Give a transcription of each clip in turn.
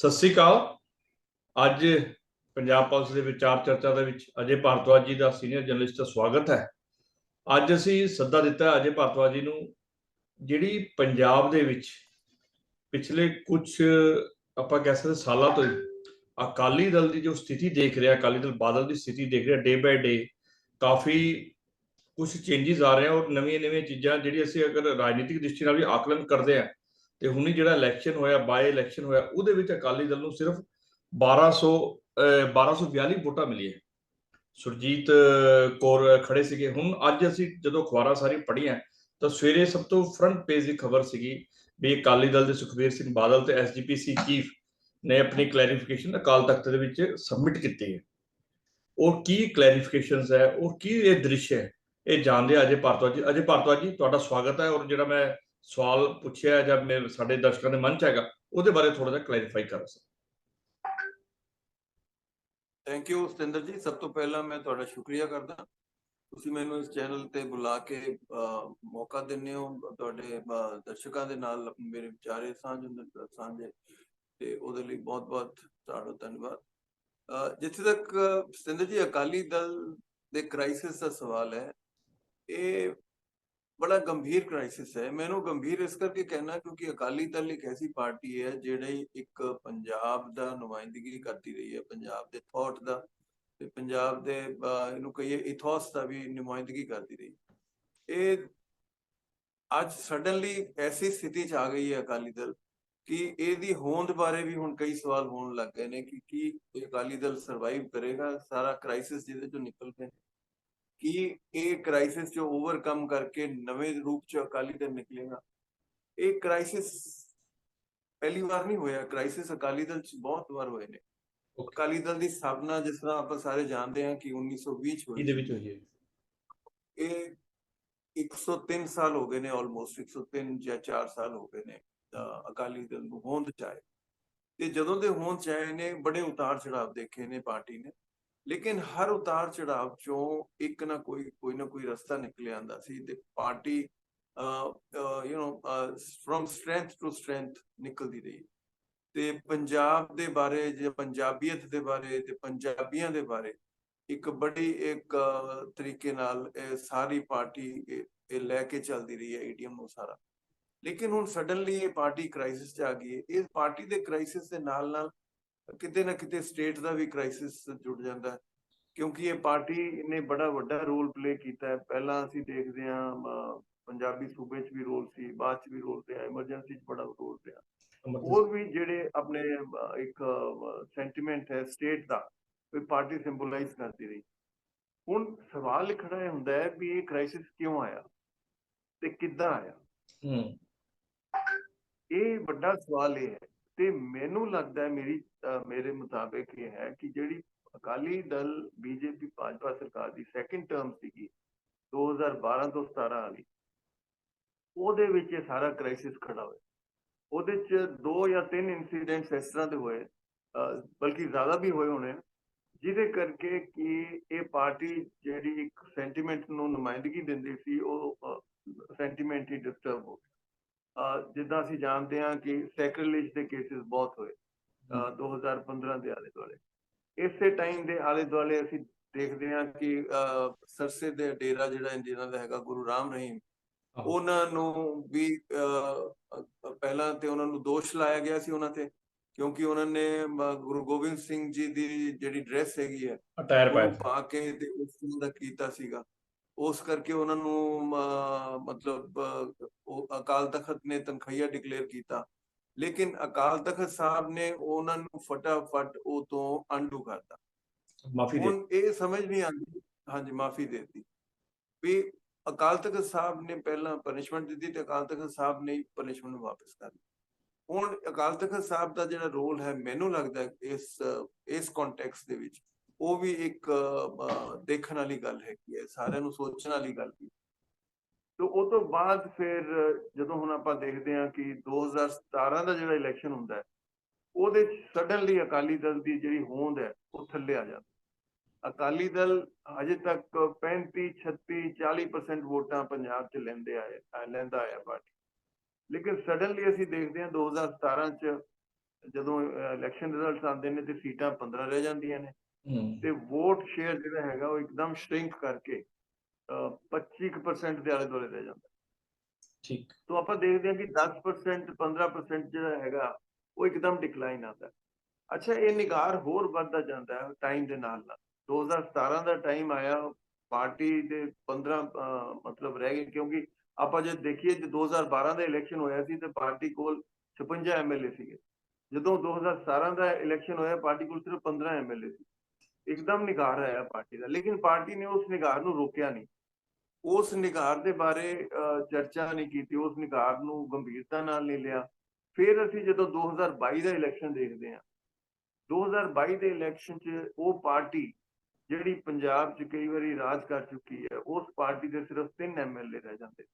ਸਤਿ ਸ੍ਰੀ ਅਕਾਲ। ਅੱਜ ਪੰਜਾਬ ਪੁਲਿਸ ਦੇ ਵਿਚਾਰ ਚਰਚਾ ਦੇ ਵਿੱਚ ਅਜੇ ਭਾਰਤਵਾਜ ਜੀ ਦਾ ਸੀਨੀਅਰ ਜਰਨਲਿਸਟ ਦਾ ਸਵਾਗਤ ਹੈ। ਅੱਜ ਅਸੀਂ ਸੱਦਾ ਦਿੱਤਾ ਅਜੇ ਭਾਰਤਵਾਜ ਜੀ ਨੂੰ ਜਿਹੜੀ ਪੰਜਾਬ ਦੇ ਵਿੱਚ ਪਿਛਲੇ ਕੁਝ, ਆਪਾਂ ਕਹਿ ਸਕਦੇ ਸਾਲਾਂ ਤੋਂ ਅਕਾਲੀ ਦਲ ਦੀ ਜੋ ਸਥਿਤੀ ਦੇਖ ਰਿਹਾ, ਅਕਾਲੀ ਦਲ ਬਾਦਲ ਦੀ ਸਥਿਤੀ ਦੇਖ ਰਿਹਾ ਡੇ ਬਾਏ ਡੇ ਕਾਫੀ ਕੁਝ ਚੇਂਜਸ ਆ ਰਹੇ ਆ ਔਰ ਨਵੀਆਂ ਨਵੀਆਂ ਚੀਜ਼ਾਂ ਜਿਹੜੀ ਅਸੀਂ ਅਗਰ ਰਾਜਨੀਤਿਕ ਦ੍ਰਿਸ਼ਟੀ ਨਾਲ ਵੀ ਆਕਲਨ ਕਰਦੇ ਆ ਤੇ ਹੁਣੀ ਜਿਹੜਾ ਇਲੈਕਸ਼ਨ ਹੋਇਆ ਬਾਈ ਇਲੈਕਸ਼ਨ ਹੋਇਆ, ਉਹਦੇ ਵਿੱਚ ਅਕਾਲੀ ਦਲ ਨੂੰ ਸਿਰਫ 1200 ਅਹ 1242 ਵੋਟਾਂ ਮਿਲੀਆਂ। ਸੁਰਜੀਤ ਕੌਰ ਖੜੇ ਸੀਗੇ। ਹੁਣ ਅੱਜ ਅਸੀਂ ਜਦੋਂ ਅਖਬਾਰਾਂ ਸਾਰੀ ਪੜ੍ਹੀਆਂ, ਤਾਂ ਸਵੇਰੇ ਸਭ ਤੋਂ ਫਰੰਟ ਪੇਜ ਦੀ ਖਬਰ ਸੀਗੀ ਵੀ ਅਕਾਲੀ ਦਲ ਦੇ ਸੁਖਬੀਰ ਸਿੰਘ ਬਾਦਲ ਤੇ ਐਸਜੀਪੀਸੀ ਚੀਫ ਨੇ ਆਪਣੀ ਕਲੈਰੀਫਿਕੇਸ਼ਨ ਅਕਾਲ ਤਖਤ ਦੇ ਵਿੱਚ ਸਬਮਿਟ ਕੀਤੀ ਹੈ। ਔਰ ਕੀ ਕਲੈਰੀਫਿਕੇਸ਼ਨਸ ਹੈ ਔਰ ਕੀ ਇਹ ਦ੍ਰਿਸ਼ ਹੈ, ਇਹ ਜਾਣਦੇ ਆ ਅਜੇ ਭਾਰਤਵਾ ਜੀ ਅਜੇ ਭਾਰਤਵਾਜ ਜੀ ਤੁਹਾਡਾ ਸਵਾਗਤ ਹੈ ਔਰ ਜਿਹੜਾ ਮੈਂ ਸਵਾਲ ਪੁੱਛਿਆ ਜਾਂ ਮੇਰੇ ਸਾਡੇ ਦਰਸ਼ਕਾਂ ਦੇ ਮਨ ਚ ਹੈਗਾ, ਉਹਦੇ ਬਾਰੇ ਥੋੜਾ ਜਿਹਾ ਕਲੈਰੀਫਾਈ ਕਰੋ ਸਰ। ਥੈਂਕ ਯੂ ਸਤਿੰਦਰ ਜੀ। ਸਭ ਤੋਂ ਪਹਿਲਾਂ ਮੈਂ ਤੁਹਾਡਾ ਸ਼ੁਕਰੀਆ ਕਰਦਾ। ਤੁਸੀਂ ਮੈਨੂੰ ਇਸ ਚੈਨਲ ਤੇ ਬੁਲਾ ਕੇ ਮੌਕਾ ਦਿੰਦੇ ਹੋ। ਤੁਹਾਡੇ ਦਰਸ਼ਕਾਂ ਦੇ ਨਾਲ ਮੇਰੇ ਵਿਚਾਰੇ ਸਾਂਝ ਸਾਂਝੇ, ਤੇ ਉਹਦੇ ਲਈ ਬਹੁਤ-ਬਹੁਤ ਤੁਹਾਡਾ ਧੰਨਵਾਦ। ਜਿੱਥੇ ਤੱਕ, ਸਤਿੰਦਰ ਜੀ, ਅਕਾਲੀ ਦਲ ਦੇ ਕ੍ਰਾਈਸਿਸ ਦਾ ਸਵਾਲ ਹੈ, ਇਹ ਬੜਾ ਗੰਭੀਰ ਕ੍ਰਾਈਸਿਸ ਹੈ। ਮੈਨੂੰ ਗੰਭੀਰ ਇਸ ਕਰਕੇ ਕਹਿਣਾ ਕਿਉਂਕਿ ਅਕਾਲੀ ਦਲ ਇੱਕ ਐਸੀ ਪਾਰਟੀ ਹੈ ਜਿਹੜੀ ਇੱਕ ਪੰਜਾਬ ਦਾ ਨੁਮਾਇੰਦਗੀ ਕਰਦੀ ਰਹੀ ਹੈ, ਪੰਜਾਬ ਦੇ ਥਾਟ ਦਾ ਤੇ ਪੰਜਾਬ ਦੇ ਇਹਨੂੰ ਕਹੀਏ ਇਥੋਸ ਦਾ ਵੀ ਨੁਮਾਇੰਦਗੀ ਕਰਦੀ ਰਹੀ। ਇਹ ਅੱਜ ਸਡਨਲੀ ਐਸੀ ਸਥਿਤੀ ਚ ਆ ਗਈ ਹੈ ਅਕਾਲੀ ਦਲ ਕਿ ਇਹਦੀ ਹੋਂਦ ਬਾਰੇ ਵੀ ਹੁਣ ਕਈ ਸਵਾਲ ਹੋਣ ਲੱਗ ਗਏ ਨੇ ਕਿ ਕੀ ਇਹ ਅਕਾਲੀ ਦਲ ਸਰਵਾਈਵ ਕਰੇਗਾ। ਸਾਰਾ ਕ੍ਰਾਈਸਿਸ ਜਿਹਦੇ ਚੋਂ ਨਿਕਲ ਕੇ ਕਿ ਇਹ ਕ੍ਰਾਈਸਿਸ ਜੋ ਓਵਰਕਮ ਕਰਕੇ ਨਵੇਂ ਰੂਪ ਚ ਅਕਾਲੀ ਦਲ ਨਿਕਲੇਗਾ। ਇਹ ਕ੍ਰਾਈਸਿਸ ਪਹਿਲੀ ਵਾਰ ਨਹੀਂ ਹੋਇਆ। ਕ੍ਰਾਈਸਿਸ ਅਕਾਲੀ ਦਲ ਚ ਬਹੁਤ ਵਾਰ ਹੋਏ ਨੇ। ਅਕਾਲੀ ਦਲ ਦੀ ਸਥਾਪਨਾ ਜਿਸ ਤਰ੍ਹਾਂ ਆਪਾਂ ਸਾਰੇ ਜਾਣਦੇ ਹਾਂ ਕਿ 1920 ਚ ਹੋਈ ਇਹਦੇ ਵਿੱਚ ਹੋਈ ਹੈ? ਇਹ 103 ਸਾਲ ਹੋ ਗਏ ਨੇ ਆਲਮੋਸਟ 103 ਜਾਂ 4 ਸਾਲ ਹੋ ਗਏ ਨੇ ਅਕਾਲੀ ਦਲ ਨੂੰ ਹੋਂਦ ਚ ਆਏ। ਤੇ ਜਦੋਂ ਦੇ ਹੋਂਦ ਚ ਆਏ ਨੇ ਬੜੇ ਉਤਾਰ ਚੜਾਵ ਦੇਖੇ ਨੇ ਪਾਰਟੀ ਨੇ। ਲੇਕਿਨ ਹਰ ਉਤਾਰ ਚੜਾਵ ਚੋਂ ਇੱਕ ਨਾ ਕੋਈ ਕੋਈ ਨਾ ਕੋਈ ਰਸਤਾ ਨਿਕਲ ਆਂਦਾ ਸੀ ਤੇ party you know from strength to strength ਨਿਕਲਦੀ ਰਹੀ। ਤੇ ਪੰਜਾਬ ਦੇ ਬਾਰੇ ਜਾਂ ਪੰਜਾਬੀਅਤ ਦੇ ਬਾਰੇ ਤੇ ਪੰਜਾਬੀਆਂ ਦੇ ਬਾਰੇ ਇੱਕ ਬੜੀ ਇੱਕ ਤਰੀਕੇ ਨਾਲ ਇਹ ਸਾਰੀ ਪਾਰਟੀ ਇਹ ਲੈ ਕੇ ਚੱਲਦੀ ਰਹੀ ਹੈ ਏਟੀਐਮ ਨੂੰ ਸਾਰਾ। ਲੇਕਿਨ ਹੁਣ ਸਡਨਲੀ ਇਹ ਪਾਰਟੀ ਕ੍ਰਾਈਸਿਸ ਚ ਆ ਗਈ ਹੈ। ਇਸ ਪਾਰਟੀ ਦੇ ਕ੍ਰਾਈਸਿਸ ਦੇ ਨਾਲ ਨਾਲ ਕਿਤੇ ਨਾ ਕਿਤੇ ਸਟੇਟ ਦਾ ਵੀ ਕ੍ਰਾਈਸਿਸ ਜੁੜ ਜਾਂਦਾ ਕਿਉਂਕਿ ਇਹ ਪਾਰਟੀ ਨੇ ਬੜਾ ਵੱਡਾ ਰੋਲ ਪਲੇ ਕੀਤਾ ਹੈ। ਪਹਿਲਾਂ ਅਸੀਂ ਦੇਖਦੇ ਹਾਂ ਪੰਜਾਬੀ ਸੂਬੇ 'ਚ ਵੀ ਰੋਲ ਸੀ ਬਾਅਦ 'ਚ ਵੀ ਰੋਲ ਰਿਹਾ ਐਮਰਜੈਂਸੀ 'ਚ ਬੜਾ ਰੋਲ ਰਿਹਾ। ਹੋਰ ਵੀ ਜਿਹੜੇ ਆਪਣੇ ਇੱਕ ਸੈਂਟੀਮੈਂਟ ਹੈ ਸਟੇਟ ਦਾ ਵੀ ਪਾਰਟੀ ਸਿੰਬੋਲਾਈਜ਼ ਕਰਦੀ ਰਹੀ। ਹੁਣ ਸਵਾਲ ਖੜਾ ਇਹ ਹੁੰਦਾ ਹੈ ਵੀ ਇਹ ਕ੍ਰਾਈਸਿਸ ਕਿਉਂ ਆਇਆ ਤੇ ਕਿੱਦਾਂ ਆਇਆ? ਹੂੰ। ਇਹ ਵੱਡਾ ਸਵਾਲ ਇਹ ਹੈ ਤੇ ਮੈਨੂੰ ਲੱਗਦਾ ਹੈ, ਮੇਰੀ ਮੇਰੇ ਮੁਤਾਬਿਕ ਇਹ ਹੈ ਕਿ ਜਿਹੜੀ ਅਕਾਲੀ ਦਲ ਬੀਜੇਪੀ, ਭਾਜਪਾ ਸਰਕਾਰ ਦੀ ਸੈਕੰਡ ਟਰਮ ਸੀਗੀ 2012 ਤੋਂ 17 ਵਾਲੀ, ਉਹਦੇ ਵਿੱਚ ਇਹ ਸਾਰਾ ਕ੍ਰਾਈਸਿਸ ਖੜਾ ਹੋਇਆ। ਉਹਦੇ ਚ ਦੋ ਜਾਂ ਤਿੰਨ ਇਨਸੀਡੈਂਟਸ ਇਸ ਤਰ੍ਹਾਂ ਦੇ ਹੋਏ ਬਲਕਿ ਜ਼ਿਆਦਾ ਵੀ ਹੋਏ ਹੋਣੇ ਜਿਹਦੇ ਕਰਕੇ ਕਿ ਇਹ ਪਾਰਟੀ ਜਿਹੜੀ ਇੱਕ ਸੈਂਟੀਮੈਂਟ ਨੂੰ ਨੁਮਾਇੰਦਗੀ ਦਿੰਦੀ ਸੀ, ਉਹ ਸੈਂਟੀਮੈਂਟ ਹੀ ਡਿਸਟਰਬ ਹੋ ਗਿਆ ਜਿੱਦਾਂ ਅਸੀਂ ਜਾਣਦੇ ਹਾਂ ਕਿ ਸੈਕਰੇਜ ਦੇ ਕੇਸਿਸ ਬਹੁਤ ਹੋਏ ਅਹ 2015 ਦੇ ਆਲੇ ਦੁਆਲੇ ਇਸੇ ਟਾਈਮ ਦੇ ਆਲੇ ਦੁਆਲੇ ਅਸੀਂ ਦੇਖਦੇ ਹਾਂ ਕਿ ਸਰਸੇ ਦੇ ਡੇਰਾ ਜਿਹੜਾ ਜਿਹਨਾਂ ਦਾ ਹੈਗਾ ਗੁਰੂ ਰਾਮ ਰਹੀਮ। ਉਹਨਾਂ ਨੂੰ ਵੀ ਪਹਿਲਾਂ ਤੇ ਉਹਨਾਂ ਨੂੰ ਦੋਸ਼ ਲਾਇਆ ਗਿਆ ਸੀ ਉਹਨਾਂ ਤੇ ਕਿਉਂਕਿ ਉਹਨਾਂ ਨੇ ਗੁਰੂ ਗੋਬਿੰਦ ਸਿੰਘ ਜੀ ਦੀ ਜਿਹੜੀ ਡਰੈਸ ਹੈਗੀ ਹੈ ਟਾਇਰ ਉਹ ਪਾਇਆ ਪਾ ਕੇ ਤੇ ਉਸ ਤਰ੍ਹਾਂ ਦਾ ਕੀਤਾ ਸੀਗਾ। ਉਸ ਕਰਕੇ ਉਹਨਾਂ ਨੂੰ ਮਤਲਬ ਉਹ ਅਕਾਲ ਤਖਤ ਨੇ ਤਨਖਈਆ ਡਿਕਲੇਅਰ ਕੀਤਾ। ਲੇਕਿਨ ਅਕਾਲ ਤਖਤ ਸਾਹਿਬ ਨੇ ਉਹਨਾਂ ਨੂੰ ਫਟਾਫਟ ਉਹ ਤੋਂ ਅਨਡੂ ਕਰਤਾ। ਮਾਫੀ ਦੇ ਹੁਣ ਇਹ ਸਮਝ ਨਹੀਂ ਆਉਂਦੀ ਹਾਂਜੀ ਮਾਫੀ ਦੇ ਦਿੱਤੀ। ਵੀ ਅਕਾਲ ਤਖਤ ਸਾਹਿਬ ਨੇ ਪਹਿਲਾਂ ਪਨਿਸ਼ਮੈਂਟ ਦਿੱਤੀ ਤੇ ਅਕਾਲ ਤਖਤ ਸਾਹਿਬ ਨੇ ਪਨਿਸ਼ਮੈਂਟ ਨੂੰ ਵਾਪਸ ਕਰ ਲਈ ਹੁਣ ਅਕਾਲ ਤਖਤ ਸਾਹਿਬ ਦਾ ਜਿਹੜਾ ਰੋਲ ਹੈ ਮੈਨੂੰ ਲੱਗਦਾ ਇਸ ਇਸ ਕੰਟੈਕਸਟ ਦੇ ਵਿੱਚ ਉਹ ਵੀ ਇੱਕ ਦੇਖਣ ਵਾਲੀ ਗੱਲ ਹੈਗੀ ਹੈ, ਸਾਰਿਆਂ ਨੂੰ ਸੋਚਣ ਵਾਲੀ ਗੱਲ ਵੀ। ਤੇ ਉਹ ਤੋਂ ਬਾਅਦ ਫਿਰ ਜਦੋਂ ਹੁਣ ਆਪਾਂ ਦੇਖਦੇ ਹਾਂ ਕਿ 2017 ਦਾ ਜਿਹੜਾ ਇਲੈਕਸ਼ਨ ਹੁੰਦਾ ਹੈ, ਉਹਦੇ ਸਡਨਲੀ ਅਕਾਲੀ ਦਲ ਦੀ ਜਿਹੜੀ ਹੋਂਦ ਹੈ, ਉਹ ਥੱਲੇ ਆ ਜਾਂਦੀ ਅਕਾਲੀ ਦਲ ਅਜੇ ਤੱਕ 35 36 40% ਵੋਟਾਂ ਪੰਜਾਬ 'ਚ ਲੈਂਦੇ ਆਏ ਲੈਂਦਾ ਆਇਆ ਪਾਰਟੀ ਲੇਕਿਨ ਸਡਨਲੀ ਅਸੀਂ ਦੇਖਦੇ ਹਾਂ 2017 'ਚ ਜਦੋਂ ਇਲੈਕਸ਼ਨ ਰਿਜ਼ਲਟਸ ਆਉਂਦੇ ਨੇ ਤੇ ਸੀਟਾਂ 15 ਰਹਿ ਜਾਂਦੀਆਂ ਨੇ। ਤੇ ਵੋਟ ਸ਼ੇਅਰ ਜਿਹੜਾ ਹੈਗਾ ਉਹ ਇੱਕਦਮ ਸ਼ਰਿੰਕ ਕਰਕੇ ਅਹ, 25% ਦੇ ਆਲੇ ਦੁਆਲੇ ਰਹਿ ਜਾਂਦਾ। ਠੀਕ। ਤੋਂ ਆਪਾਂ ਦੇਖਦੇ ਹਾਂ ਕਿ 10% 15% ਜਿਹੜਾ ਹੈਗਾ ਉਹ ਇੱਕਦਮ ਡਿਕਲਾਈਨ ਆਉਂਦਾ। ਹੈ। ਅੱਛਾ ਇਹ ਨਿਗਾਰ ਹੋਰ ਵੱਧਦਾ ਜਾਂਦਾ ਹੈ ਟਾਈਮ ਦੇ ਨਾਲ ਨਾਲ। 2017 ਦਾ ਟਾਈਮ ਆਇਆ ਪਾਰਟੀ ਦੇ 15 ਅਹ, ਮਤਲਬ ਰਹਿ ਗਏ ਕਿਉਂਕਿ ਆਪਾਂ ਜੇ ਦੇਖੀਏ ਜੇ 2012 ਦਾ ਇਲੈਕਸ਼ਨ ਹੋਇਆ ਸੀ ਤੇ ਪਾਰਟੀ ਕੋਲ 56 ਐਮਐਲਏ ਸੀਗੇ। ਜਦੋਂ 2017 ਦਾ ਇਲੈਕਸ਼ਨ ਹੋਇਆ ਪਾਰਟੀ ਕੋਲ ਸਿਰਫ 15 ਐਮਐਲਏ ਸੀ। ਇੱਕਦਮ ਨਿਗਾਰ ਆਇਆ ਪਾਰਟੀ ਦਾ, ਲੇਕਿਨ ਪਾਰਟੀ ਨੇ ਉਸ ਨਿਗਾਰ ਨੂੰ ਰੋਕਿਆ ਨਹੀਂ। ਉਸ ਨਿਗਾਰ ਦੇ ਬਾਰੇ ਚਰਚਾ ਨਹੀਂ ਕੀਤੀ, ਉਸ ਨਿਗਾਰ ਨੂੰ ਗੰਭੀਰਤਾ ਨਾਲ ਨਹੀਂ ਲਿਆ। ਫਿਰ ਅਸੀਂ ਜਦੋਂ 2022 ਦਾ ਇਲੈਕਸ਼ਨ ਦੇਖਦੇ ਹਾਂ 2022 ਦੇ ਇਲੈਕਸ਼ਨ 'ਚ ਉਹ ਪਾਰਟੀ ਜਿਹੜੀ ਪੰਜਾਬ 'ਚ ਕਈ ਵਾਰੀ ਰਾਜ ਕਰ ਚੁੱਕੀ ਹੈ, ਉਸ ਪਾਰਟੀ ਦੇ ਸਿਰਫ ਤਿੰਨ ਐਮਐਲਏ ਰਹਿ ਜਾਂਦੇ।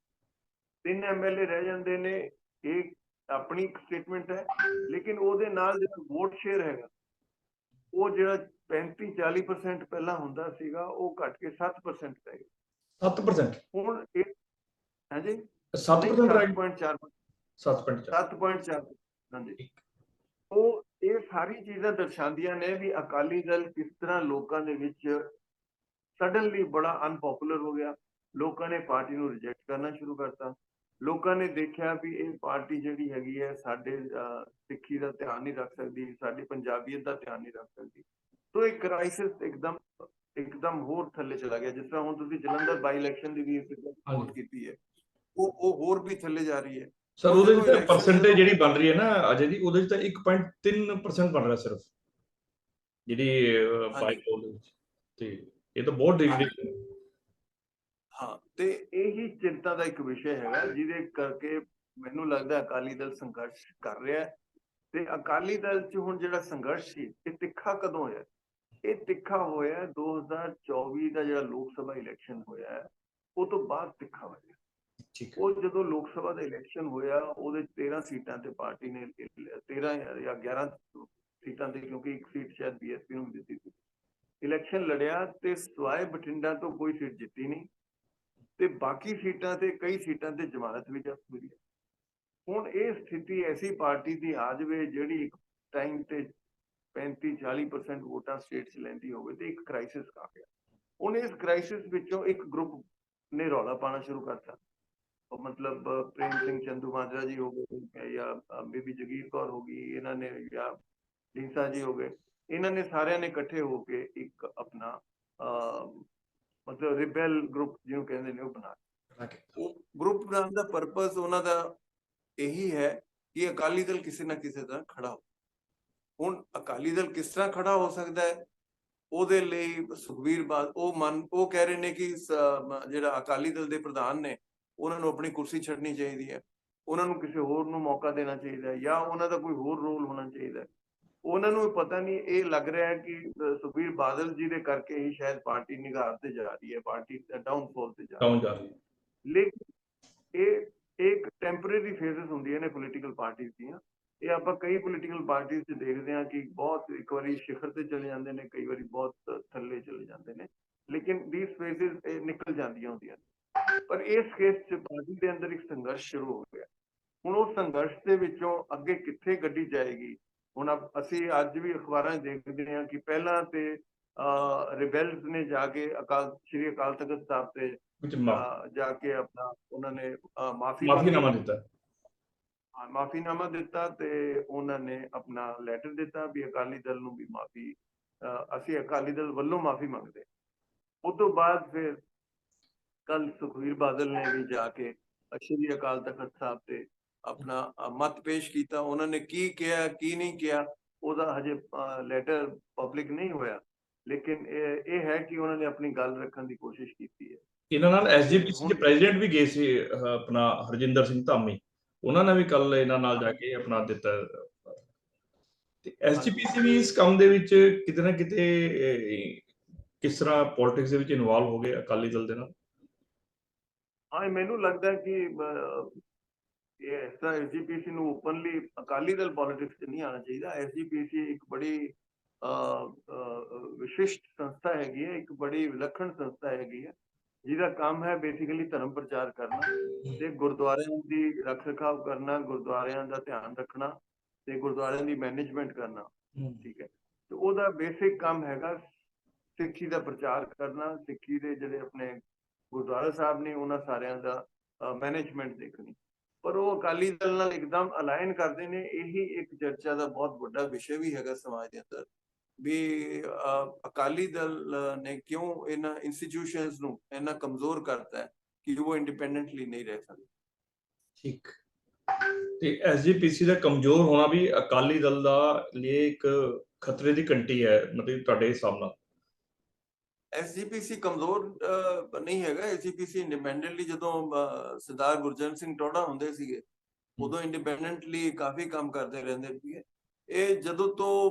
ਤਿੰਨ ਐਮਐਲਏ ਰਹਿ ਜਾਂਦੇ ਨੇ, ਇਹ ਆਪਣੀ ਸਟੇਟਮੈਂਟ ਹੈ, ਲੇਕਿਨ ਉਹਦੇ ਨਾਲ ਜਿਹੜਾ ਵੋਟ ਸ਼ੇਅਰ ਹੈਗਾ, ਉਹ ਜਿਹੜਾ 35 40% ਪਹਿਲਾਂ ਹੁੰਦਾ ਸੀਗਾ ਉਹ ਘਟ ਕੇ 7% ਰਹਿ ਗਿਆ। 7% ਹੁਣ ਇਹ ਹਾਂਜੀ 7% ਰਹਿ ਗਏ 7.4 7.4 7.4 ਹਾਂਜੀ। ਉਹ ਇਹ ਸਾਰੀ ਚੀਜ਼ਾਂ ਦਰਸਾਉਂਦੀਆਂ ਨੇ ਵੀ ਅਕਾਲੀ ਦਲ ਕਿਸ ਤਰ੍ਹਾਂ ਲੋਕਾਂ ਦੇ ਵਿੱਚ ਸਡਨਲੀ ਬੜਾ ਅਨਪਪੂਲਰ ਹੋ ਗਿਆ। ਲੋਕਾਂ ਨੇ ਪਾਰਟੀ ਨੂੰ ਰਿਜੈਕਟ ਕਰਨਾ ਸ਼ੁਰੂ ਕਰਤਾ। ਲੋਕਾਂ ਨੇ ਦੇਖਿਆ ਵੀ ਇਹ ਪਾਰਟੀ ਜਿਹੜੀ ਹੈਗੀ ਹੈ ਸਾਡੇ ਸਿੱਖੀ ਦਾ ਧਿਆਨ ਨਹੀਂ ਰੱਖ ਸਕਦੀ ਸਾਡੀ ਪੰਜਾਬੀਅਤ ਦਾ ਧਿਆਨ ਨਹੀਂ ਰੱਖ ਸਕਦੀ। ਤੋਂ ਇੱਕ ਕ੍ਰਾਈਸਿਸ ਇੱਕਦਮ ਇੱਕਦਮ ਹੋਰ ਥੱਲੇ ਚਲਾ ਗਿਆ ਜਿਸ ਤਰ੍ਹਾਂ ਹੁਣ ਤੁਸੀਂ ਜਲੰਧਰ ਬਾਈ ਇਲੈਕਸ਼ਨ ਦੀ ਵੀ ਰਿਪੋਰਟ ਕੀਤੀ ਹੈ। ਉਹ ਉਹ ਹੋਰ ਵੀ ਥੱਲੇ ਜਾ ਰਹੀ ਹੈ। ਸਰ ਉਹਦੇ ਵਿੱਚ ਪਰਸੈਂਟੇਜ ਜਿਹੜੀ ਬਣ ਰਹੀ ਹੈ ਨਾ ਅਜੇ ਦੀ ਉਹਦੇ ਵਿੱਚ ਤਾਂ 1.3% ਬਣ ਰਿਹਾ ਸਿਰਫ। ਜਿਹੜੀ ਬਾਈ ਹਾਂਜੀ। ਪੋਲ ਦੇ ਵਿੱਚ। ਤੇ ਇਹ ਤਾਂ ਬਹੁਤ ਡਿਗਰੀ ਹਾਂ ਤੇ ਇਹੀ ਚਿੰਤਾ ਦਾ ਇੱਕ ਵਿਸ਼ਾ ਹੈਗਾ ਜਿਹਦੇ ਕਰਕੇ ਮੈਨੂੰ ਲੱਗਦਾ ਅਕਾਲੀ ਦਲ ਸੰਘਰਸ਼ ਕਰ ਰਿਹਾ ਹੈ। ਤੇ ਅਕਾਲੀ ਦਲ 'ਚ ਹੁਣ ਜਿਹੜਾ ਸੰਘਰਸ਼ ਸੀ ਇਹ ਤਿੱਖਾ ਕਦੋਂ ਹੋਇਆ? ਇਹ ਤਿੱਖਾ ਹੋਇਆ 2024 ਦਾ ਜਿਹੜਾ ਲੋਕ ਸਭਾ ਇਲੈਕਸ਼ਨ ਹੋਇਆ ਹੈ, ਉਹ ਤੋਂ ਬਾਅਦ ਤਿੱਖਾ ਹੋਇਆ ਠੀਕ ਉਹ ਜਦੋਂ ਲੋਕ ਸਭਾ ਦਾ ਇਲੈਕਸ਼ਨ ਹੋਇਆ ਉਹਦੇ 'ਚ 13 ਸੀਟਾਂ ਤੇ ਪਾਰਟੀ ਨੇ 13 ਜਾਂ 11 ਸੀਟਾਂ ਤੇ ਕਿਉਂਕਿ ਇੱਕ ਸੀਟ ਸ਼ਾਇਦ ਬੀਐਸਪੀ ਨੂੰ ਦਿੱਤੀ ਸੀ। ਇਲੈਕਸ਼ਨ ਲੜਿਆ ਤੇ ਸਵਾਏ ਬਠਿੰਡਾ ਤੋਂ ਕੋਈ ਸੀਟ ਜਿੱਤੀ ਨਹੀਂ ਤੇ ਬਾਕੀ ਸੀਟਾਂ ਤੇ ਕਈ ਸੀਟਾਂ ਤੇ ਜ਼ਮਾਨਤ ਵੀ ਜਬਤ ਹੋਈ ਹੁਣ ਇਹ ਸਥਿਤੀ ਐਸੀ ਪਾਰਟੀ ਦੀ ਆ ਜਾਵੇ ਜਿਹੜੀ ਇੱਕ ਟਾਈਮ ਤੇ 35 40% ਵੋਟਾਂ ਸਟੇਟ 'ਚ ਲੈਂਦੀ ਹੋਵੇ ਤੇ ਇੱਕ ਕ੍ਰਾਈਸਿਸ ਆ ਗਿਆ ਹੁਣ ਇਸ ਕ੍ਰਾਈਸਿਸ ਵਿੱਚੋਂ ਇੱਕ ਗਰੁੱਪ ਨੇ ਰੌਲਾ ਪਾਣਾ ਸ਼ੁਰੂ ਕਰਤਾ ਉਹ ਮਤਲਬ ਅਹ, ਪ੍ਰੇਮ ਸਿੰਘ ਚੰਦੂ ਮਾਜਰਾ ਜੀ ਹੋ ਗਏ ਜਾਂ ਅਹ, ਬੀਬੀ ਜਗੀਰ ਕੌਰ ਹੋ ਗਈ ਇਹਨਾਂ ਨੇ ਜਾਂ ਢੀਂਸਾ ਜੀ ਹੋ ਗਏ ਇਹਨਾਂ ਨੇ ਸਾਰਿਆਂ ਨੇ ਇਕੱਠੇ ਹੋ ਕੇ ਇੱਕ ਆਪਣਾ ਅਹ, ਮਤਲਬ ਰਿਬੈਲ ਗਰੁੱਪ ਜਿਹਨੂੰ ਕਹਿੰਦੇ ਨੇ ਉਹ ਬਣਾ ਹੈ ਉਹ ਗਰੁੱਪ ਬਣਾਉਣ ਦਾ ਪਰਪਸ ਉਹਨਾਂ ਦਾ ਇਹੀ ਹੈ ਕਿ ਅਕਾਲੀ ਦਲ ਕਿਸੇ ਨਾ ਕਿਸੇ ਤਰ੍ਹਾਂ ਖੜਾ ਹੋ ਹੁਣ ਅਕਾਲੀ ਦਲ ਕਿਸ ਤਰ੍ਹਾਂ ਖੜਾ ਹੋ ਸਕਦਾ ਹੈ? ਉਹਦੇ ਲਈ ਸੁਖਵੀਰ ਬਾਦ ਉਹ ਮਨ ਉਹ ਕਹਿ ਰਹੇ ਨੇ ਕਿ ਜਿਹੜਾ ਅਕਾਲੀ ਦਲ ਦੇ ਪ੍ਰਧਾਨ ਨੇ ਉਹਨਾਂ ਨੂੰ ਆਪਣੀ ਕੁਰਸੀ ਛੱਡਣੀ ਚਾਹੀਦੀ ਹੈ। ਉਹਨਾਂ ਨੂੰ ਕਿਸੇ ਹੋਰ ਨੂੰ ਮੌਕਾ ਦੇਣਾ ਚਾਹੀਦਾ ਹੈ ਜਾਂ ਉਹਨਾਂ ਦਾ ਕੋਈ ਹੋਰ ਰੋਲ ਹੋਣਾ ਚਾਹੀਦਾ ਹੈ। ਉਹਨਾਂ ਨੂੰ ਪਤਾ ਨਹੀਂ ਇਹ ਲੱਗ ਰਿਹਾ ਹੈ ਕਿ ਸੁਖਬੀਰ ਬਾਦਲ ਜੀ ਦੇ ਕਰਕੇ ਹੀ ਸ਼ਾਇਦ ਪਾਰਟੀ ਨਿਗਾਰ ਤੇ ਜਾ ਰਹੀ ਹੈ ਪਾਰਟੀ ਡਾਊਨਫਾਲ ਤੇ ਜਾ ਰਹੀ ਹੈ। ਡਾਊਨ ਜਾ ਰਹੀ ਹੈ। ਲੇਕਿਨ ਇਹ ਇੱਕ ਟੈਂਪਰੇਰੀ ਫੇਜ਼ਸ ਹੁੰਦੀਆਂ ਨੇ ਪੋਲੀਟੀਕਲ ਪਾਰਟੀਆਂ ਦੀਆਂ। ਇਹ ਆਪਾਂ ਕਈ ਪੋਲੀਟੀਕਲ ਪਾਰਟੀਆਂ 'ਚ ਦੇਖਦੇ ਹਾਂ ਕਿ ਬਹੁਤ ਇੱਕ ਵਾਰੀ ਸ਼ਿਖਰ ਤੇ ਚਲੇ ਜਾਂਦੇ ਨੇ ਕਈ ਵਾਰੀ ਬਹੁਤ ਥੱਲੇ ਚਲੇ ਜਾਂਦੇ ਨੇ ਲੇਕਿਨ ਥੀਸ ਇਹ ਨਿਕਲ ਜਾਂਦੀਆਂ ਹੁੰਦੀਆਂ ਨੇ। ਪਰ ਇਸ ਕੇਸ 'ਚ ਪਾਰਟੀ ਦੇ ਅੰਦਰ ਇੱਕ ਸੰਘਰਸ਼ ਸ਼ੁਰੂ ਹੋ ਗਿਆ। ਹੁਣ ਉਹ ਸੰਘਰਸ਼ ਦੇ ਵਿੱਚੋਂ ਅੱਗੇ ਕਿੱਥੇ ਗੱਡੀ ਜਾਏਗੀ? ਹੁਣ ਅਸੀਂ ਅੱਜ ਵੀ ਅਖਬਾਰਾਂ 'ਚ ਦੇਖਦੇ ਹਾਂ ਕਿ ਪਹਿਲਾਂ ਤੇ ਰਿਬੈਲਸ ਨੇ ਜਾ ਕੇ ਅਕਾਲ ਸ਼੍ਰੀ ਅਕਾਲ ਤਖਤ ਸਾਹਿਬ ਤੇ ਜਾ ਕੇ ਆਪਣਾ ਉਹਨਾਂ ਨੇ ਮਾਫੀ ਮਾਫੀਨਾਮਾ ਦਿੱਤਾ। ਮਾਫੀਨਾਮਾ ਦਿੱਤਾ ਤੇ ਉਹਨਾਂ ਨੇ ਆਪਣਾ ਲੈਟਰ ਦਿੱਤਾ ਵੀ ਅਕਾਲੀ ਦਲ ਨੂੰ ਵੀ ਮਾਫੀ ਅਸੀਂ ਅਕਾਲੀ ਦਲ ਵੱਲੋਂ ਮਾਫੀ ਮੰਗਦੇ ਉਸ ਤੋਂ ਬਾਅਦ ਫਿਰ ਕੱਲ ਸੁਖਵੀਰ ਬਾਦਲ ਨੇ ਵੀ ਜਾ ਕੇ ਸ਼੍ਰੀ ਅਕਾਲ ਤਖਤ ਸਾਹਿਬ ਤੇ ਆਪਣਾ ਮਤ ਪੇਸ਼ ਕੀਤਾ। ਉਹਨਾਂ ਨੇ ਕੀ ਕਿਹਾ ਕੀ ਨਹੀਂ ਕਿਹਾ ਉਹਦਾ ਹਜੇ ਲੈਟਰ ਪਬਲਿਕ ਨਹੀਂ ਹੋਇਆ। ਲੇਕਿਨ ਇਹ ਹੈ ਕਿ ਉਹਨਾਂ ਨੇ ਆਪਣੀ ਗੱਲ ਰੱਖਣ ਦੀ ਕੋਸ਼ਿਸ਼ ਕੀਤੀ ਹੈ। ਇਹਨਾਂ ਨਾਲ ਐਸਜੀਪੀਸੀ ਦੇ ਪ੍ਰੈਜ਼ੀਡੈਂਟ ਵੀ ਗਏ ਸੀ ਆਪਣਾ ਹਰਜਿੰਦਰ ਸਿੰਘ ਧਾਮੀ। ਉਹਨਾਂ ਨੇ ਵੀ ਕੱਲ ਇਹਨਾਂ ਨਾਲ ਜਾ ਕੇ ਆਪਣਾ ਦਿੱਤਾ। ਤੇ ਐਸਜੀਪੀਸੀ ਵੀ ਇਸ ਕੰਮ ਦੇ ਵਿੱਚ ਕਿਤੇ ਨਾ ਕਿਤੇ ਕਿਸ ਤਰ੍ਹਾਂ ਪੋਲਿਟਿਕਸ ਦੇ ਵਿੱਚ ਇਨਵੋਲਵ ਹੋ ਗਏ ਅਕਾਲੀ ਦਲ ਦੇ ਨਾਲ? ਹਾਂ ਮੈਨੂੰ ਲੱਗਦਾ ਹੈ ਕਿ ਇਹ ਤਰ੍ਹਾਂ ਐਸਜੀਪੀਸੀ ਨੂੰ ਓਪਨਲੀ ਅਕਾਲੀ ਦਲ ਪੋਲਿਟਿਕਸ 'ਚ ਨਹੀਂ ਆਉਣਾ ਚਾਹੀਦਾ। ਐਸਜੀਪੀਸੀ ਇੱਕ ਬੜੀ ਵਿਸ਼ਿਸ਼ਟ ਸੰਸਥਾ ਹੈਗੀ ਹੈ ਇੱਕ ਬੜੀ ਵਿਲੱਖਣ ਸੰਸਥਾ ਹੈਗੀ ਹੈ। ਜਿਹਦਾ ਕੰਮ ਹੈ ਬੇਸਿਕਲੀ ਧਰਮ ਪ੍ਰਚਾਰ ਕਰਨਾ ਤੇ ਗੁਰਦੁਆਰਿਆਂ ਦੀ ਰੱਖ ਰਖਾਵ ਕਰਨਾ ਗੁਰਦੁਆਰਿਆਂ ਦਾ ਧਿਆਨ ਰੱਖਣਾ ਤੇ ਗੁਰਦੁਆਰਿਆਂ ਦੀ ਮੈਨੇਜਮੈਂਟ ਕਰਨਾ ਠੀਕ ਹੈ। ਤੇ ਉਹਦਾ ਬੇਸਿਕ ਕੰਮ ਹੈਗਾ ਸਿੱਖੀ ਦਾ ਪ੍ਰਚਾਰ ਕਰਨਾ ਸਿੱਖੀ ਦੇ ਜਿਹੜੇ ਆਪਣੇ ਗੁਰਦੁਆਰਾ ਸਾਹਿਬ ਨੇ ਉਹਨਾਂ ਸਾਰਿਆਂ ਦਾ ਮੈਨੇਜਮੈਂਟ ਦੇਖਣੀ। ਪਰ ਉਹ ਅਕਾਲੀ ਦਲ ਨਾਲ ਇੱਕਦਮ ਅਲਾਈਨ ਕਰਦੇ ਨੇ ਇਹੀ ਇੱਕ ਚਰਚਾ ਦਾ ਬਹੁਤ ਵੱਡਾ ਵਿਸ਼ੇ ਵੀ ਹੈਗਾ ਸਮਾਜ ਦੇ ਅੰਦਰ। ਵੀ ਅਕਾਲੀ ਦਲ ਨੇ ਕਿਉਂ ਇਹਨਾਂ ਇੰਸਟੀਟਿਊਸ਼ਨਸ ਨੂੰ ਇੰਨਾ ਕਮਜ਼ੋਰ ਕਰਤਾ ਹੈ ਕਿ ਉਹ ਇੰਡੀਪੈਂਡੈਂਟਲੀ ਨਹੀਂ ਰਹਿ ਸਕਦੇ? ਠੀਕ। ਤੇ ਐਸਜੀਪੀਸੀ ਦਾ ਕਮਜ਼ੋਰ ਹੋਣਾ ਵੀ ਅਕਾਲੀ ਦਲ ਦਾ ਲਈ ਇੱਕ ਖਤਰੇ ਦੀ ਘੰਟੀ ਹੈ ਮਤਲਬ ਤੁਹਾਡੇ ਹਿਸਾਬ ਨਾਲ। ਐਸਜੀਪੀਸੀ ਕਮਜ਼ੋਰ ਨਹੀਂ ਹੈਗਾ। ਐਸਜੀਪੀਸੀ ਇੰਡੀਪੈਂਡੈਂਟਲੀ ਜਦੋਂ ਸਰਦਾਰ ਗੁਰਜੰਟ ਸਿੰਘ ਟੋੜਾ ਹੁੰਦੇ ਸੀਗੇ ਉਦੋਂ ਇੰਡੀਪੈਂਡੈਂਟਲੀ ਕਾਫੀ ਕੰਮ ਕਰਦੇ ਰਹਿੰਦੇ ਸੀਗੇ। ਇਹ ਜਦੋਂ ਤੋਂ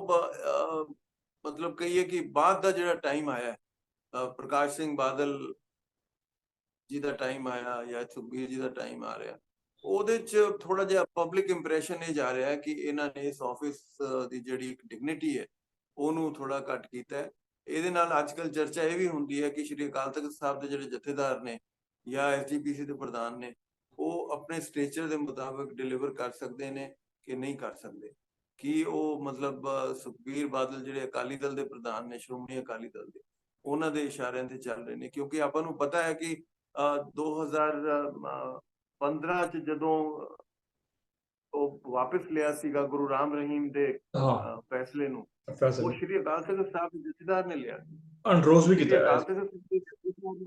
ਮਤਲਬ ਕਹੀਏ ਕਿ ਬਾਅਦ ਦਾ ਜਿਹੜਾ ਟਾਈਮ ਆਇਆ ਪ੍ਰਕਾਸ਼ ਸਿੰਘ ਬਾਦਲ ਜੀ ਦਾ ਟਾਈਮ ਆਇਆ ਜਾਂ ਸੁਖਬੀਰ ਜੀ ਦਾ ਟਾਈਮ ਆ ਰਿਹਾ, ਉਹਦੇ ਚ ਥੋੜਾ ਜਿਹਾ ਪਬਲਿਕ ਇੰਪ੍ਰੈਸ਼ਨ ਇਹ ਜਾ ਰਿਹਾ ਕਿ ਇਹਨਾਂ ਨੇ ਇਸ ਆਫਿਸ ਦੀ ਜਿਹੜੀ ਇੱਕ ਡਿਗਨਿਟੀ ਹੈ, ਉਹਨੂੰ ਥੋੜਾ ਘੱਟ ਕੀਤਾ ਹੈ। ਇਹਦੇ ਨਾਲ ਅੱਜ ਕੱਲ ਚਰਚਾ ਇਹ ਵੀ ਹੁੰਦੀ ਹੈ ਕਿ ਸ਼੍ਰੀ ਅਕਾਲ ਤਖਤ ਸਾਹਿਬ ਦੇ ਜਿਹੜੇ ਜਥੇਦਾਰ ਨੇ ਜਾਂ ਐਸਜੀਪੀਸੀ ਦੇ ਪ੍ਰਧਾਨ ਨੇ, ਉਹ ਆਪਣੇ ਸਟੇਚਰ ਦੇ ਮੁਤਾਬਕ ਡਿਲੀਵਰ ਕਰ ਸਕਦੇ ਨੇ ਕਿ ਨਹੀਂ ਕਰ ਸਕਦੇ। ਕੀ ਉਹ ਮਤਲਬ ਸੁਖਬੀਰ ਬਾਦਲ ਜਿਹੜੇ ਅਕਾਲੀ ਦਲ ਦੇ ਪ੍ਰਧਾਨ ਨੇ ਸ਼੍ਰੋਮਣੀ ਅਕਾਲੀ ਦਲ ਦੇ ਉਹਨਾਂ ਦੇ ਇਸ਼ਾਰਿਆਂ ਤੇ ਚੱਲ ਰਹੇ ਨੇ ਕਿਉਂਕਿ ਆਪਾਂ ਨੂੰ ਪਤਾ ਹੈ ਕਿ ਅਹ, 2015 ਚ ਜਦੋਂ ਉਹ ਵਾਪਸ ਲਿਆ ਸੀਗਾ ਗੁਰੂ ਰਾਮ ਰਹੀਮ ਦੇ ਫੈਸਲੇ ਨੂੰ ਉਹ ਸ਼੍ਰੀ ਅਕਾਲ ਤਖਤ ਸਾਹਿਬ ਦੇ ਜਥੇਦਾਰ ਨੇ ਲਿਆ ਅਨਰੋਜ਼ ਵੀ ਕੀਤਾ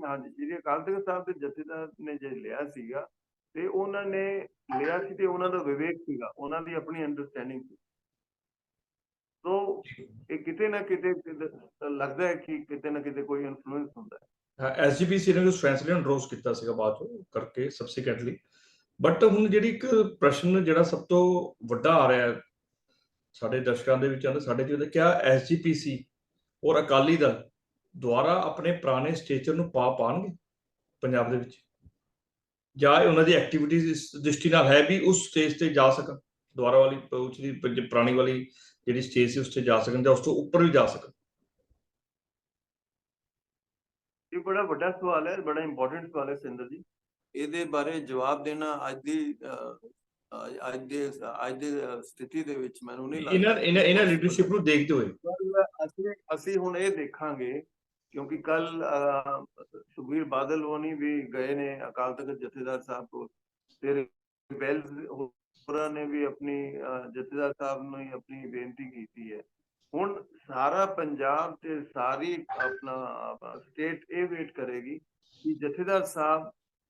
ਹਾਂਜੀ ਸ਼੍ਰੀ ਅਕਾਲ ਤਖਤ ਸਾਹਿਬ ਦੇ ਜਥੇਦਾਰ ਨੇ ਜੇ ਲਿਆ ਸੀਗਾ ਤੇ ਉਹਨਾਂ ਨੇ ਲਿਆ ਸੀ ਤੇ ਉਹਨਾਂ ਦਾ ਵਿਵੇਕ ਸੀਗਾ ਉਹਨਾਂ ਦੀ ਆਪਣੀ ਅੰਡਰਸਟੈਂਡਿੰਗ ਸੀ। ਸੋ ਇਹ ਕਿਤੇ ਨਾ ਕਿਤੇ ਲੱਗਦਾ ਹੈ ਕਿ ਕਿਤੇ ਨਾ ਕਿਤੇ ਕੋਈ ਇਨਫਲੂਐਂਸ ਹੁੰਦਾ ਹੈ। ਐਸਜੀਪੀਸੀ ਨੇ ਉਸ ਫੈਸਲੇ ਨੂੰ ਅਨਰੋਜ਼ ਕੀਤਾ ਸੀਗਾ ਬਾਅਦ ਚੋਂ ਕਰਕੇ ਸਬਸੀਕੁਐਂਟਲੀ ਬਟ ਹੁਣ ਜਿਹੜੀ ਇੱਕ ਪ੍ਰਸ਼ਨ ਜਿਹੜਾ ਸਭ ਤੋਂ ਵੱਡਾ ਆ ਰਿਹਾ ਹੈ, ਸਾਡੇ ਦਰਸ਼ਕਾਂ ਦੇ ਵਿੱਚ ਆਂਦਾ ਸਾਡੇ ਚ ਉਹਦਾ ਐਸਜੀਪੀਸੀ ਔਰ ਅਕਾਲੀ ਦਲ ਦੁਆਰਾ ਆਪਣੇ ਪੁਰਾਣੇ ਸਟੇਚਰ ਨੂੰ ਪਾ ਪਾਣਗੇ ਪੰਜਾਬ ਦੇ ਵਿੱਚ? ਜਾਂ ਉਹਨਾਂ ਦੀ ਐਕਟੀਵਿਟੀਜ਼ ਇਸ ਦ੍ਰਿਸ਼ਟੀ ਨਾਲ ਹੈ ਵੀ ਉਸ ਸਟੇਜ ਤੇ ਜਾ ਸਕਣ, ਦੁਆਰਾ ਵਾਲੀ ਉਸ ਪੁਰਾਣੀ ਵਾਲੀ ਜਿਹੜੀ ਸਟੇਜ ਸੀ ਉਸ ਤੇ ਜਾ ਸਕਣ ਜਾਂ ਉਸ ਤੋਂ ਉੱਪਰ ਵੀ ਜਾ ਸਕਣ। ਇਹ ਬੜਾ ਵੱਡਾ ਸਵਾਲ ਹੈ ਬੜਾ ਇੰਪੋਰਟੈਂਟ ਸਵਾਲ ਹੈ ਸਿੰਦਰ ਜੀ। ਇਹਦੇ ਬਾਰੇ ਜਵਾਬ ਦੇਣਾ ਅੱਜ ਦੀ ਅੱਜ ਦੇ ਅੱਜ ਦੀ ਸਥਿਤੀ ਦੇ ਵਿੱਚ ਮੈਨੂੰ ਨਹੀਂ ਇਹਨਾਂ ਇਹਨਾਂ ਇਹਨਾਂ ਲੀਡਰਸ਼ਿਪ ਨੂੰ ਦੇਖਦੇ ਹੋਏ। ਅਸੀਂ ਅਸੀਂ ਹੁਣ ਇਹ ਦੇਖਾਂਗੇ ਕਿਉਂਕਿ ਕੱਲ ਸੁਖਬੀਰ ਬਾਦਲ ਹੋਣੀ ਵੀ ਗਏ ਨੇ ਅਕਾਲ ਤਖਤ ਜਥੇਦਾਰ ਸਾਹਿਬ ਕੋਲ। ਤੇ ਬੈਲਸ ਹੋਰਾਂ ਨੇ ਵੀ ਆਪਣੀ ਜਥੇਦਾਰ ਸਾਹਿਬ ਨੂੰ ਹੀ ਆਪਣੀ ਬੇਨਤੀ ਕੀਤੀ ਹੈ। ਹੁਣ ਸਾਰਾ ਪੰਜਾਬ ਤੇ ਸਾਰੀ ਆਪਣਾ ਸਟੇਟ ਇਹ ਵੇਟ ਕਰੇਗੀ ਕਿ ਜਥੇਦਾਰ ਸਾਹਿਬ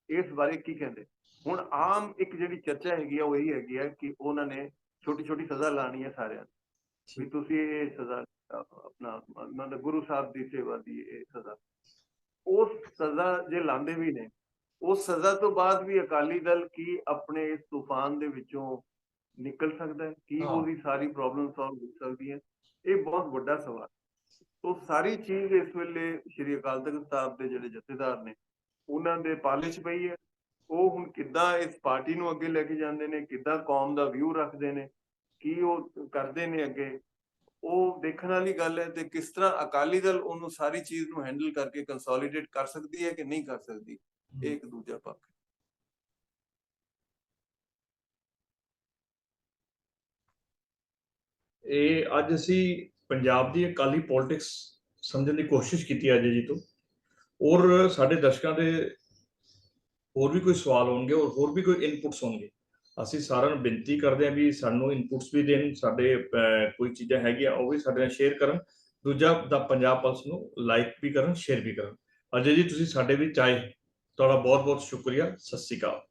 ਇਸ ਬਾਰੇ ਕੀ ਕਹਿੰਦੇ। ਹੁਣ ਆਮ ਇੱਕ ਜਿਹੜੀ ਚਰਚਾ ਹੈਗੀ ਆ, ਉਹ ਇਹ ਹੈਗੀ ਆ ਕਿ ਉਹਨਾਂ ਨੇ ਛੋਟੀ ਛੋਟੀ ਸਜ਼ਾ ਲਾਣੀ ਹੈ ਸਾਰਿਆਂ ਨੂੰ। ਵੀ ਤੁਸੀਂ ਇਹ ਸਜ਼ਾ, ਆਪਣਾ, ਮਤਲਬ ਗੁਰੂ ਸਾਹਿਬ ਦੀ ਸੇਵਾ ਦੀ ਇਹ ਸਜ਼ਾ। ਉਸ ਸਜ਼ਾ ਜੇ ਲਾਉਂਦੇ ਵੀ ਨੇ ਉਸ ਸਜ਼ਾ ਤੋਂ ਬਾਅਦ ਵੀ ਅਕਾਲੀ ਦਲ ਕੀ ਆਪਣੇ ਇਸ ਤੂਫਾਨ ਦੇ ਵਿੱਚੋਂ ਨਿਕਲ ਸਕਦਾ ਹੈ? ਕੀ। ਉਹਦੀ ਸਾਰੀ ਪ੍ਰੋਬਲਮ ਸੋਲਵ ਹੋ ਸਕਦੀ ਹੈ? ਇਹ ਬਹੁਤ ਵੱਡਾ ਸਵਾਲ ਉਹ ਸਾਰੀ ਚੀਜ਼ ਇਸ ਵੇਲੇ ਸ਼੍ਰੀ ਅਕਾਲ ਤਖਤ ਸਾਹਿਬ ਦੇ ਜਿਹੜੇ ਜਥੇਦਾਰ ਨੇ ਉਹਨਾਂ ਦੇ ਪਾਲੇ 'ਚ ਪਈ ਹੈ। ਉਹ ਹੁਣ ਕਿੱਦਾਂ ਇਸ ਪਾਰਟੀ ਨੂੰ ਅੱਗੇ ਲੈ ਕੇ ਜਾਂਦੇ ਨੇ? ਕਿੱਦਾਂ ਕੌਮ ਦਾ ਵਿਊ ਰੱਖਦੇ ਨੇ? ਕੀ ਉਹ ਕਰਦੇ ਨੇ ਅੱਗੇ? ਉਹ ਦੇਖਣ ਵਾਲੀ ਗੱਲ ਹੈ ਤੇ ਕਿਸ ਤਰ੍ਹਾਂ ਅਕਾਲੀ ਦਲ ਉਹਨੂੰ ਸਾਰੀ ਚੀਜ਼ ਨੂੰ ਹੈਂਡਲ ਕਰਕੇ ਕੰਸੋਲੀਡੇਟ ਕਰ ਸਕਦੀ ਹੈ ਕਿ ਨਹੀਂ ਕਰ ਸਕਦੀ? ਇੱਕ ਦੂਜਾ ਪੱਖ। ਇਹ ਅੱਜ ਅਸੀਂ ਪੰਜਾਬ ਦੀ ਅਕਾਲੀ ਪੋਲਿਟਿਕਸ ਸਮਝਣ ਦੀ ਕੋਸ਼ਿਸ਼ ਕੀਤੀ ਅੱਜ ਜੀ ਤੋਂ। ਔਰ ਸਾਡੇ ਦਰਸ਼ਕਾਂ ਦੇ ਹੋਰ ਵੀ ਕੋਈ ਸਵਾਲ ਹੋਣਗੇ ਔਰ ਹੋਰ ਵੀ ਕੋਈ ਇਨਪੁਟਸ ਹੋਣਗੇ। ਅਸੀਂ ਸਾਰਿਆਂ ਨੂੰ ਬੇਨਤੀ ਕਰਦੇ ਹਾਂ ਵੀ ਸਾਨੂੰ ਇਨਪੁਟਸ ਵੀ ਦੇਣ ਸਾਡੇ ਕੋਈ ਚੀਜ਼ਾਂ ਹੈਗੀਆਂ ਉਹ ਵੀ ਸਾਡੇ ਨਾਲ ਸ਼ੇਅਰ ਕਰਨ। ਦੂਜਾ ਦਾ ਪੰਜਾਬ ਪਲਸ ਨੂੰ ਲਾਈਕ ਵੀ ਕਰਨ ਸ਼ੇਅਰ ਵੀ ਕਰਨ। ਅਜੇ ਜੀ ਤੁਸੀਂ ਸਾਡੇ ਵਿੱਚ ਆਏ ਤੁਹਾਡਾ ਬਹੁਤ ਬਹੁਤ ਸ਼ੁਕਰੀਆ। ਸਤਿ ਸ਼੍ਰੀ ਅਕਾਲ।